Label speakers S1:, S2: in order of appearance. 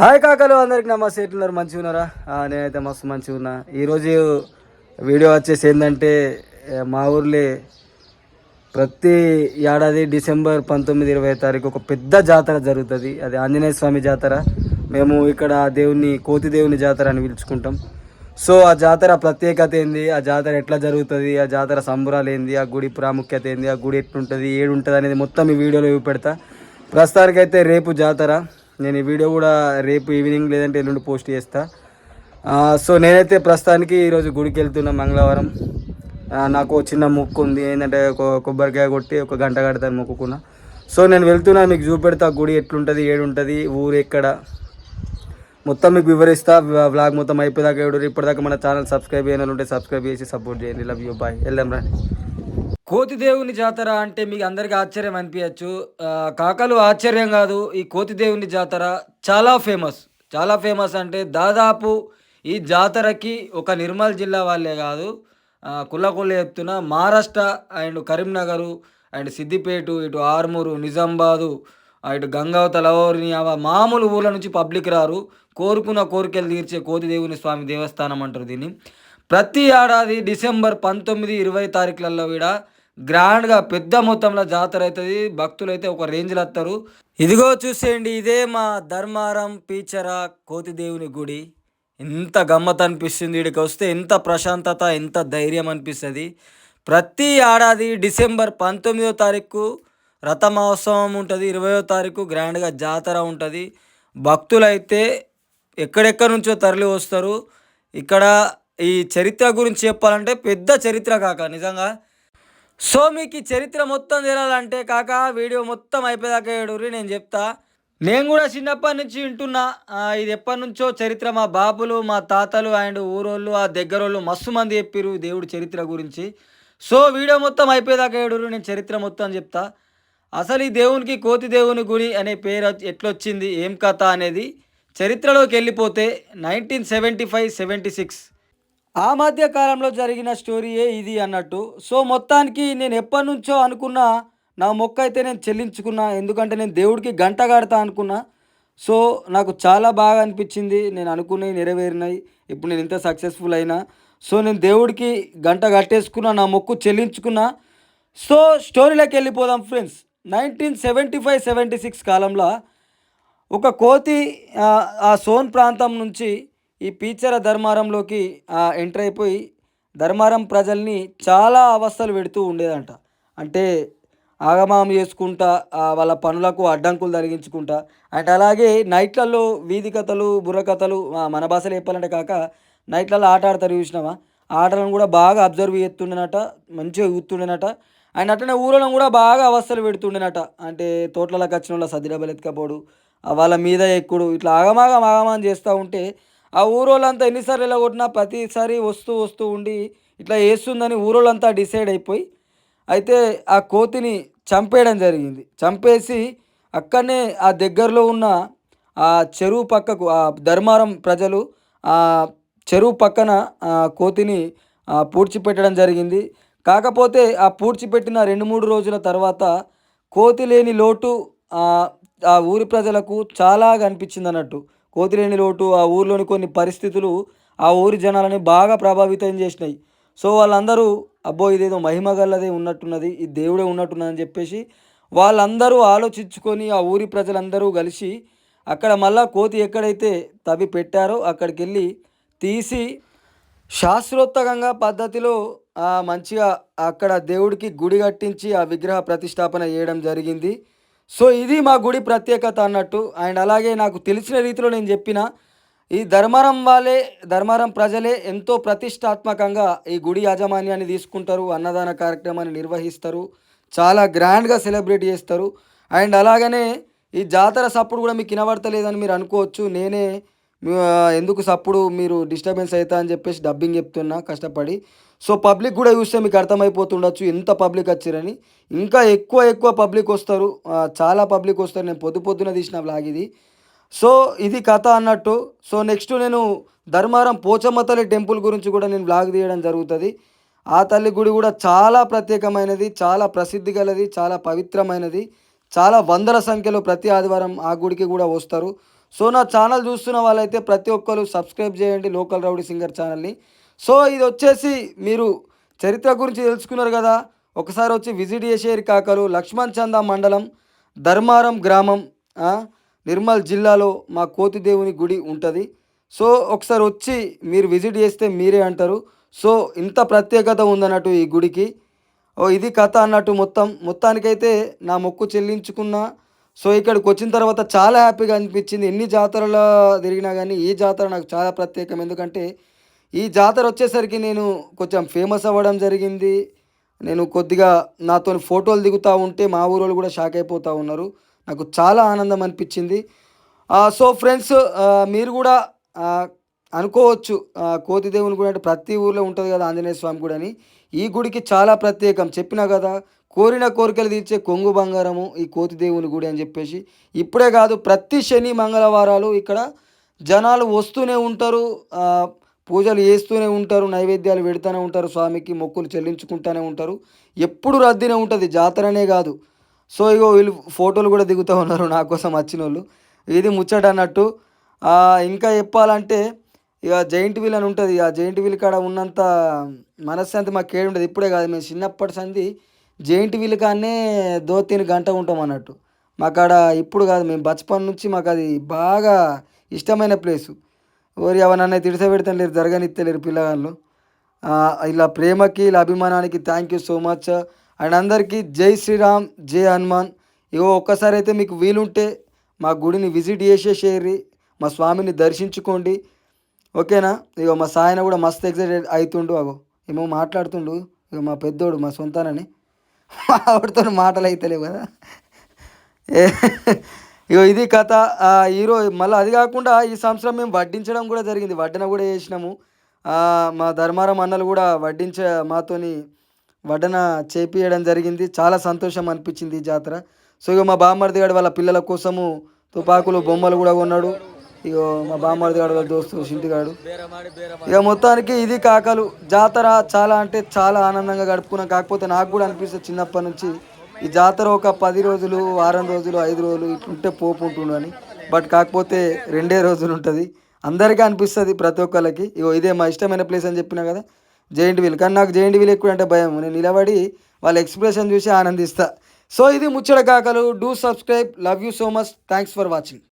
S1: Hi కాకలు అందరికి నమస్తే. ఎట్లున్నారు? మంచిగా ఉన్నారా? నేనైతే మస్తు మంచిగా ఉన్నా. ఈరోజు వీడియో వచ్చేసి ఏంటంటే మా ఊర్లో ప్రతి ఏడాది డిసెంబర్ పంతొమ్మిది ఇరవై తారీఖు ఒక పెద్ద జాతర జరుగుతుంది. అది ఆంజనేయ స్వామి జాతర. మేము ఇక్కడ దేవుని కోతి దేవుని జాతర అని పిలుచుకుంటాం. సో ఆ జాతర ప్రత్యేకత ఏంది? ఆ జాతర ఎట్లా జరుగుతుంది? ఆ జాతర సంబురాలు ఏంది? ఆ గుడి ప్రాముఖ్యత ఏంది? ఆ గుడి ఎట్లుంటుంది? ఏడుంటుంది అనేది మొత్తం ఈ వీడియోలో చూపెడతా. ప్రస్తుతానికైతే రేపు జాతర. నేను ఈ వీడియో కూడా రేపు ఈవినింగ్ లేదంటే ఎల్లుండి పోస్ట్ చేస్తా. సో నేనైతే ప్రస్తుతానికి ఈరోజు గుడికి వెళ్తున్నా మంగళవారం. నాకు చిన్న ముక్కు ఉంది. ఏంటంటే ఒక కొబ్బరికాయ కొట్టి ఒక గంట కడతాను మొక్కుకున్నా. సో నేను వెళ్తున్నా మీకు చూపెడతా గుడి ఎట్లుంటుంది ఏడుంటుంది ఊరు ఎక్కడ. మొత్తం మీకు వివరిస్తా. బ్లాగ్ మొత్తం అయిపోయేదాకా ఏడు ఇప్పటిదాకా మన ఛానల్ సబ్స్క్రైబ్ చేయని ఉంటే సబ్స్క్రైబ్ చేసి సపోర్ట్ చేయండి. లవ్ యూ బాయ్ వెళ్దాం రా కోతి దేవుని జాతర అంటే మీకు అందరికీ ఆశ్చర్యం అనిపించచ్చు. కాకలు ఆశ్చర్యం కాదు. ఈ కోతి దేవుని జాతర చాలా ఫేమస్. చాలా ఫేమస్ అంటే దాదాపు ఈ జాతరకి ఒక నిర్మల్ జిల్లా వాళ్ళే కాదు. ఆ, చెప్తున్న మహారాష్ట్ర అండ్ కరీంనగరు అండ్ సిద్దిపేట ఇటు ఆర్మూరు నిజామాబాదు ఇటు గంగావతల లవోరిని మామూలు ఊర్ల నుంచి పబ్లిక్ రారు. కోరుకున్న కోరికలు తీర్చే కోతి దేవుని స్వామి దేవస్థానం అంటారు దీన్ని. ప్రతి ఏడాది డిసెంబర్ పంతొమ్మిది ఇరవై తారీఖులలో కూడా గ్రాండ్గా పెద్ద మొత్తంలో జాతర అవుతుంది. భక్తులు అయితే ఒక రేంజ్లో వస్తారు. ఇదిగో చూసేయండి ఇదే మా ధర్మారం పీచర కోతి దేవుని గుడి. ఎంత గమ్మత్ అనిపిస్తుంది ఇక్కడికి వస్తే ఎంత ప్రశాంతత ఎంత ధైర్యం అనిపిస్తుంది. ప్రతి ఏడాది డిసెంబర్ పంతొమ్మిదో తారీఖు రథ మహోత్సవం ఉంటుంది ఇరవయో తారీఖు గ్రాండ్గా జాతర ఉంటుంది. భక్తులైతే ఎక్కడెక్కడి నుంచో తరలి వస్తారు. ఇక్కడ ఈ చరిత్ర గురించి చెప్పాలంటే పెద్ద చరిత్ర కాక నిజంగా సో మీకు ఈ చరిత్ర మొత్తం తెలియాలంటే కాక వీడియో మొత్తం అయిపోయేదాకా ఏడురి నేను చెప్తా. నేను కూడా చిన్నప్పటి నుంచి వింటున్నా ఇది ఎప్పటి నుంచో చరిత్ర మా బాబులు మా తాతలు అండ్ ఊరోళ్ళు ఆ దగ్గరోళ్ళు మస్తు మంది చెప్పిరు దేవుడి చరిత్ర గురించి. సో వీడియో మొత్తం అయిపోయేదాకా ఏడురు నేను చరిత్ర మొత్తం చెప్తా. అసలు ఈ దేవునికి కోతి దేవుని గుడి అనే పేరు వచ్చి- ఎట్లొచ్చింది ఏం కథ అనేది చరిత్రలోకి వెళ్ళిపోతే nineteen seventy five seventy six ఆ మధ్య కాలంలో జరిగిన స్టోరీయే ఇది అన్నట్టు. సో మొత్తానికి నేను ఎప్పటి నుంచో అనుకున్నా నా మొక్క అయితే నేను చెల్లించుకున్నా ఎందుకంటే నేను దేవుడికి గంట కడతా అనుకున్నా. సో నాకు చాలా బాగా అనిపించింది. నేను అనుకున్నవి నెరవేరినాయి. ఇప్పుడు నేను ఇంత సక్సెస్ఫుల్ అయినా. సో నేను దేవుడికి గంట కట్టేసుకున్నా నా మొక్కు చెల్లించుకున్నా. సో స్టోరీలోకి వెళ్ళిపోదాం friends. Nineteen seventy five seventy six కాలంలో ఒక కోతి ఆ, ఆ సోన్ ప్రాంతం నుంచి ఈ పీచర ధర్మారంలోకి ఎంటర్ అయిపోయి ధర్మారం ప్రజల్ని చాలా అవస్థలు పెడుతూ ఉండేదంట. అంటే ఆగమాం చేసుకుంటా వాళ్ళ పనులకు అడ్డంకులు తొలగించుకుంటా అండ్ అలాగే నైట్లలో వీధి కథలు బుర్రకథలు మన భాషలో చెప్పాలంటే కాక నైట్లలో ఆట ఆడతారు చూసినావా? ఆటలను కూడా బాగా అబ్జర్వ్ చేస్తుండేనట మంచిగా ఊతుండేనట అండ్ అట్లనే ఊళ్ళో కూడా బాగా అవస్థలు పెడుతుండేనట. అంటే తోటలకు వచ్చిన వాళ్ళ సదిడబలు ఎత్తుకపోడు వాళ్ళ మీద ఎక్కుడు ఇట్లా ఆగమాగం ఆగమాగం చేస్తూ ఉంటే ఆ ఊరోళ్ళంతా ఎన్నిసార్లు ఇలా కొట్టినా ప్రతిసారి వస్తూ వస్తూ ఉండి ఇట్లా వేస్తుందని ఊరోళ్ళంతా డిసైడ్ అయిపోయి అయితే ఆ కోతిని చంపేయడం జరిగింది. చంపేసి అక్కడనే ఆ దగ్గరలో ఉన్న ఆ చెరువు పక్కకు ఆ ధర్మారం ప్రజలు ఆ చెరువు పక్కన ఆ కోతిని పూడ్చిపెట్టడం జరిగింది. కాకపోతే ఆ పూడ్చిపెట్టిన రెండు మూడు రోజుల తర్వాత కోతి లేని లోటు ఆ, ఆ ఊరి ప్రజలకు చాలా కనిపించింది అన్నట్టు కోతిలేని లోటు ఆ ఊరిలోని కొన్ని పరిస్థితులు ఆ ఊరి జనాలని బాగా ప్రభావితం చేసినాయి. సో వాళ్ళందరూ అబ్బో ఇదేదో మహిమ గల్లదే ఉన్నట్టున్నది ఈ దేవుడే ఉన్నట్టున్నదని చెప్పేసి వాళ్ళందరూ ఆలోచించుకొని ఆ ఊరి ప్రజలందరూ కలిసి అక్కడ మళ్ళా కోతి ఎక్కడైతే తవి పెట్టారో అక్కడికి వెళ్ళి తీసి శాస్త్రోత్తకంగా పద్ధతిలో మంచిగా అక్కడ దేవుడికి గుడి కట్టించి ఆ విగ్రహ ప్రతిష్టాపన చేయడం జరిగింది. సో ఇది మా గుడి ప్రత్యేకత అన్నట్టు. అండ్ అలాగే నాకు తెలిసిన రీతిలో నేను చెప్పిన ఈ ధర్మారం వాళ్ళే ధర్మారం ప్రజలే ఎంతో ప్రతిష్టాత్మకంగా ఈ గుడి యాజమాన్యాన్ని తీసుకుంటారు అన్నదాన కార్యక్రమాన్ని నిర్వహిస్తారు చాలా గ్రాండ్గా సెలబ్రేట్ చేస్తారు. అండ్ అలాగనే ఈ జాతర సప్పుడు కూడా మీకు వినబడతలేదని మీరు అనుకోవచ్చు. నేనే ఎందుకు సప్పుడు మీరు డిస్టర్బెన్స్ అవుతా అని చెప్పేసి డబ్బింగ్ చెప్తున్నా కష్టపడి. సో పబ్లిక్ కూడా చూస్తే మీకు అర్థమైపోతుండొచ్చు ఎంత పబ్లిక్ వచ్చారని. ఇంకా ఎక్కువ ఎక్కువ పబ్లిక్ వస్తారు. చాలా పబ్లిక్ వస్తారు. నేను పొద్దు పొద్దున తీసిన బ్లాగ్ ఇది. సో ఇది కథ అన్నట్టు. సో నెక్స్ట్ నేను ధర్మారం పోచమ్మ తల్లి టెంపుల్ గురించి కూడా నేను బ్లాగ్ తీయడం జరుగుతుంది. ఆ తల్లి గుడి కూడా చాలా ప్రత్యేకమైనది చాలా ప్రసిద్ధి గలది చాలా పవిత్రమైనది. చాలా వందల సంఖ్యలో ప్రతి ఆదివారం ఆ గుడికి కూడా వస్తారు. సో నా ఛానల్ చూస్తున్న వాళ్ళైతే ప్రతి ఒక్కరు సబ్స్క్రైబ్ చేయండి లోకల్ రౌడీ సింగర్ ఛానల్ని. సో ఇది వచ్చేసి మీరు చరిత్ర గురించి తెలుసుకున్నారు కదా. ఒకసారి వచ్చి విజిట్ చేసేరు కాకలు లక్ష్మణ్ చంద మండలం ధర్మారం గ్రామం నిర్మల్ జిల్లాలో మా కోతిదేవుని గుడి ఉంటుంది. సో ఒకసారి వచ్చి మీరు విజిట్ చేస్తే మీరే అంటారు. సో ఇంత ప్రత్యేకత ఉందన్నట్టు ఈ గుడికి. ఓ ఇది కథ అన్నట్టు మొత్తం. మొత్తానికైతే నా మొక్కు చెల్లించుకున్నా సో ఇక్కడికి వచ్చిన తర్వాత చాలా హ్యాపీగా అనిపించింది. ఎన్ని జాతరలో తిరిగినా కానీ ఈ జాతర నాకు చాలా ప్రత్యేకం. ఎందుకంటే ఈ జాతర వచ్చేసరికి నేను కొంచెం ఫేమస్ అవ్వడం జరిగింది. నేను కొద్దిగా నాతో ఫోటోలు దిగుతూ ఉంటే మా ఊరోళ్ళు కూడా షాక్ అయిపోతూ ఉన్నారు. నాకు చాలా ఆనందం అనిపించింది. సో ఫ్రెండ్స్ మీరు కూడా అనుకోవచ్చు కోతిదేవుని గుడి అంటే ప్రతి ఊర్లో ఉంటుంది కదా ఆంజనేయ స్వామి గుడి అని. ఈ గుడికి చాలా ప్రత్యేకం. చెప్పినా కదా కోరిన కోరికలు తీర్చే కొంగు బంగారము ఈ కోతి దేవుని గుడి అని చెప్పేసి. ఇప్పుడే కాదు ప్రతి శని మంగళవారాలు ఇక్కడ జనాలు వస్తూనే ఉంటారు పూజలు చేస్తూనే ఉంటారు నైవేద్యాలు పెడుతూనే ఉంటారు స్వామికి మొక్కులు చెల్లించుకుంటూనే ఉంటారు. ఎప్పుడు రద్దీనే ఉంటుంది జాతరనే కాదు. సో ఇగో వీళ్ళు ఫోటోలు కూడా దిగుతూ ఉన్నారు నా కోసం వచ్చిన వాళ్ళు ఇది ముచ్చట అన్నట్టు ఇంకా చెప్పాలంటే ఇక జైంట్ వీల్ అని ఉంటుంది. ఆ జైంట్ వీల్ కాడ ఉన్నంత మనశ్శాంతి మాకు ఏడు ఉంటుంది ఇప్పుడే కాదు మేము చిన్నప్పటి సంది జెయింట్ వీల్ కానే దో తిని గంట ఉంటాం అన్నట్టు మాకు ఇప్పుడు కాదు మేము బచపన్ నుంచి మాకు అది బాగా ఇష్టమైన ప్లేసు. ఓరి ఎవరన్నా తిడిసే పెడతాను లేరు జరగనిత్తలేరు పిల్లగాళ్ళు ఇలా ప్రేమకి ఇలా అభిమానానికి thank you so much and అందరికీ జై శ్రీరామ్ జై హనుమాన్. ఇగో ఒక్కసారి అయితే మీకు వీలుంటే మా గుడిని విజిట్ చేసేసేరి మా స్వామిని దర్శించుకోండి. ఓకేనా? ఇగో మా సాయన కూడా మస్తు ఎక్సైటెడ్ అవుతుండు అగో. ఏమో మాట్లాడుతుండు ఇగో మా పెద్దోడు మా సొంతానని. ఆవిడతో మాటలు అవుతలేవు కదా. ఏ- ఇగో ఇది కథ. ఈరోజు మళ్ళీ అది కాకుండా ఈ సంవత్సరం మేము వడ్డించడం కూడా జరిగింది. వడ్డన కూడా చేసినాము. మా ధర్మారం అన్నలు కూడా వడ్డించ మాతోని వడ్డన చేపియడం జరిగింది. చాలా సంతోషం అనిపించింది ఈ జాతర. సో ఇగో మా బామ్మర్ది గారు వాళ్ళ పిల్లల కోసము తుపాకులు బొమ్మలు కూడా కొన్నాడు. ఇగో మా బామ్మర్ది వాళ్ళ దోస్తు సింటిగాడు ఇక మొత్తానికి ఇది కాకలు. జాతర చాలా అంటే చాలా ఆనందంగా గడుపుకున్నాం. కాకపోతే నాకు కూడా అనిపిస్తుంది చిన్నప్పటి నుంచి ఈ జాతర ఒక పది రోజులు వారం రోజులు ఐదు రోజులు ఇట్లుంటే పోపు ఉంటుండు అని. బట్ కాకపోతే రెండే రోజులు ఉంటుంది. అందరికీ అనిపిస్తుంది ప్రతి ఒక్కరికి ఇగో ఇదే మా ఇష్టమైన ప్లేస్ అని చెప్పినా కదా జైంట్ వీల్ కానీ నాకు జైంట్ వీల్ ఎక్కువ అంటే భయం. నేను నిలబడి వాళ్ళ ఎక్స్ప్రెషన్ చూసి ఆనందిస్తా. సో ఇది ముచ్చట కాకలు. Do subscribe. Love you so much. Thanks for watching.